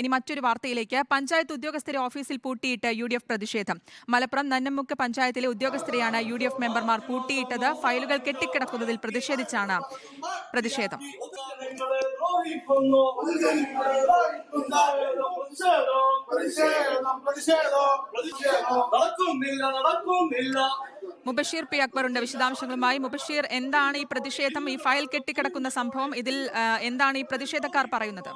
ഇനി മറ്റൊരു വാർത്തയിലേക്ക്. പഞ്ചായത്ത് ഉദ്യോഗസ്ഥരെ ഓഫീസിൽ പൂട്ടിയിട്ട് യു ഡി എഫ് പ്രതിഷേധം. മലപ്പുറം നന്നമുക്ക് പഞ്ചായത്തിലെ ഉദ്യോഗസ്ഥരെയാണ് യു ഡി എഫ് മെമ്പർമാർ പൂട്ടിയിട്ടത്. ഫയലുകൾ കെട്ടിക്കിടക്കുന്നതിൽ പ്രതിഷേധിച്ചാണ് പ്രതിഷേധം. മുബഷീർ പി അക്ബർ ഉണ്ട് വിശദാംശങ്ങളുമായി മുബഷീർ എന്താണ് ഈ പ്രതിഷേധം? ഈ ഫയൽ കെട്ടിക്കിടക്കുന്ന സംഭവം? ഇതിൽ എന്താണ് ഈ പ്രതിഷേധക്കാർ പറയുന്നത്?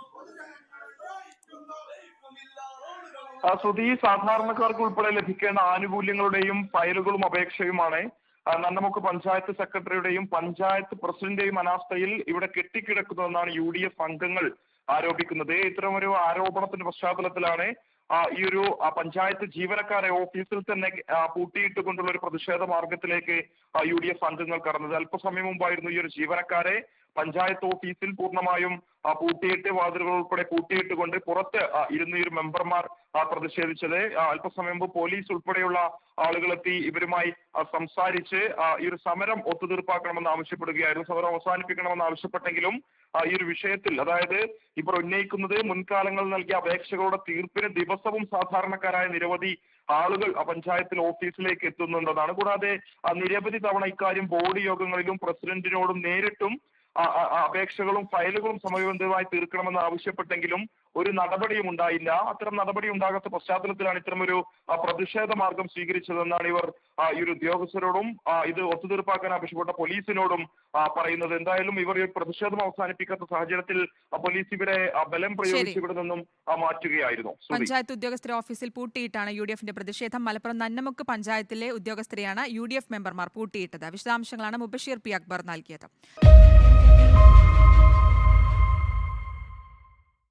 ശ്രുതി സാധാരണക്കാർക്ക് ഉൾപ്പെടെ ലഭിക്കേണ്ട ആനുകൂല്യങ്ങളുടെയും ഫയലുകളും അപേക്ഷയുമാണ്. നന്നമുക്ക് പഞ്ചായത്ത് സെക്രട്ടറിയുടെയും പഞ്ചായത്ത് പ്രസിഡന്റേയും അനാസ്ഥയിൽ ഇവിടെ കെട്ടിക്കിടക്കുന്നതെന്നാണ് യു ഡി എഫ് അംഗങ്ങൾ ആരോപിക്കുന്നത്. ഇത്തരമൊരു ആരോപണത്തിന്റെ പശ്ചാത്തലത്തിലാണ് ഈ ഒരു പഞ്ചായത്ത് ജീവനക്കാരെ ഓഫീസിൽ തന്നെ പൂട്ടിയിട്ട് പൂട്ടിയിട്ടുകൊണ്ടുള്ള ഒരു പ്രതിഷേധ മാർഗത്തിലേക്ക് യു ഡി എഫ് അംഗങ്ങൾ കടന്നത്. അല്പസമയം മുമ്പായിരുന്നു ഈ ഒരു ജീവനക്കാരെ പഞ്ചായത്ത് ഓഫീസിൽ പൂർണമായും ആ, പൂട്ടിയിട്ട് വാതിലുകൾ ഉൾപ്പെടെ പൂട്ടിയിട്ടുകൊണ്ട് പുറത്ത് ആ, ഇരുന്ന് മെമ്പർമാർ പ്രതിഷേധിച്ചത്. അല്പസമയം മുമ്പ് പോലീസ് ഉൾപ്പെടെയുള്ള ആളുകളെത്തി ഇവരുമായി സംസാരിച്ച് ഈ ഒരു സമരം ഒത്തുതീർപ്പാക്കണമെന്ന് ആവശ്യപ്പെടുകയായിരുന്നു. സമരം അവസാനിപ്പിക്കണമെന്ന് ആവശ്യപ്പെട്ടെങ്കിലും ഈ ഒരു വിഷയത്തിൽ അതായത് ഇവർ ഉന്നയിക്കുന്നത് മുൻകാലങ്ങളിൽ നൽകിയ അപേക്ഷകളുടെ തീർപ്പിന് ദിവസവും സാധാരണക്കാരായ നിരവധി ആളുകൾ പഞ്ചായത്തിൽ ഓഫീസിലേക്ക് എത്തുന്നുണ്ടെന്നാണ്. കൂടാതെ നിരവധി തവണ ഇക്കാര്യം ബോർഡ് യോഗങ്ങളിലും പ്രസിഡന്റിനോടും നേരിട്ടും അപേക്ഷകളും ഫയലുകളും സമയബന്ധിതമായി തീർക്കണമെന്ന് ആവശ്യപ്പെട്ടെങ്കിലും ഒരു നടപടിയും ഉണ്ടായില്ല. അത്തരം നടപടി ഉണ്ടാകാത്ത പശ്ചാത്തലത്തിലാണ് ഇത്തരമൊരു പ്രതിഷേധ മാർഗം സ്വീകരിച്ചതെന്നാണ് ഇവർ ഈ ഒരു ഉദ്യോഗസ്ഥരോടും ഇത് ഒത്തുതീർപ്പാക്കാൻ ആവശ്യപ്പെട്ട പോലീസിനോടും പറയുന്നത്. എന്തായാലും ഇവർ ഈ പ്രതിഷേധം അവസാനിപ്പിക്കാത്ത സാഹചര്യത്തിൽ പോലീസ് ഇവരെ ബലം പ്രയോഗിച്ച് ഇവിടെ നിന്നും മാറ്റുകയായിരുന്നു. പഞ്ചായത്ത് ഉദ്യോഗസ്ഥരെ ഓഫീസിൽ പൂട്ടിയിട്ടാണ് യു ഡി എഫിന്റെ പ്രതിഷേധം. മലപ്പുറം നന്നമുക്ക് പഞ്ചായത്തിലെ ഉദ്യോഗസ്ഥരെയാണ് യു ഡി എഫ് മെമ്പർമാർ പൂട്ടിയിട്ടത്. വിശദാംശങ്ങളാണ് മുബഷീർ പി അക്ബർ നൽകിയത്.